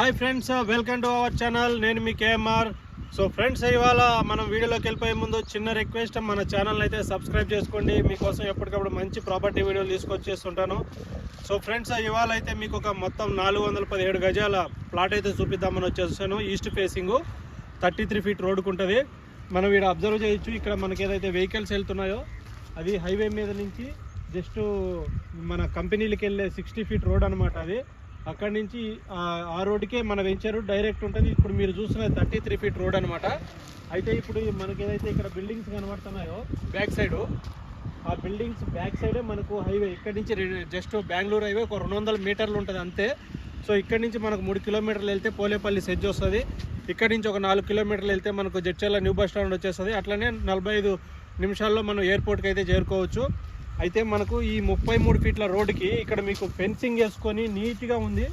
Hi friends welcome to our channel. నేను మీ KMR. So friends ఇవాళ మనం వీడియోలోకి వెళ్ళిపోయే ముందు చిన్న రిక్వెస్ట్ మన ఛానల్ అయితే సబ్స్క్రైబ్ చేసుకోండి. మీకోసం ఎప్పటికప్పుడు మంచి ప్రాపర్టీ వీడియోలు తీసుకొచ్చేస్తుంటాను సో ఫ్రెండ్స్ ఇవాళ అయితే మీకు ఒక మొత్తం నాలుగు వందల పదిహేడు గజాల ప్లాట్ అయితే చూపిద్దామని వచ్చేసాను. East facing thirty three feet రోడ్డుకు ఉంటుంది. మనం ఇక్కడ అబ్జర్వ్ చేయొచ్చు. ఇక్కడ మనకి ఏదైతే వెహికల్స్ వెళ్తున్నాయో అది హైవే మీద నుంచి జస్ట్ మన కంపెనీలకి వెళ్ళే సిక్స్టీ ఫీట్ రోడ్ అనమాట అది. అక్కడి నుంచి ఆ- రోడ్డుకే మన వెంచర్ డైరెక్ట్ ఉంటుంది. ఇప్పుడు మీరు చూస్తున్న థర్టీ త్రీ ఫీట్ రోడ్ అనమాట అయితే ఇప్పుడు మనకి ఏదైతే ఇక్కడ బిల్డింగ్స్ కనబడుతున్నాయో బ్యాక్ సైడ్ ఆ బిల్డింగ్స్ బ్యాక్ సైడే మనకు హైవే ఇక్కడ నుంచి జస్ట్ బెంగళూరు హైవే ఒక రెండు వందల మీటర్లు ఉంటుంది అంతే. సో ఇక్కడ నుంచి మనకు మూడు కిలోమీటర్లు వెళ్తే పోలేపల్లి సెజ్ వస్తుంది. ఇక్కడ నుంచి ఒక నాలుగు కిలోమీటర్లు వెళ్తే మనకు జడ్చర్ల న్యూ బస్ స్టాండ్ వచ్చేస్తుంది. అట్లనే నలభై ఐదు నిమిషాల్లో మనం ఎయిర్పోర్ట్కి అయితే చేరుకోవచ్చు. అయితే మనకు ఈ ముప్పై మూడు ఫీట్ల రోడ్డుకి ఇక్కడ మీకు ఫెన్సింగ్ వేసుకొని నీట్గా ఉంది.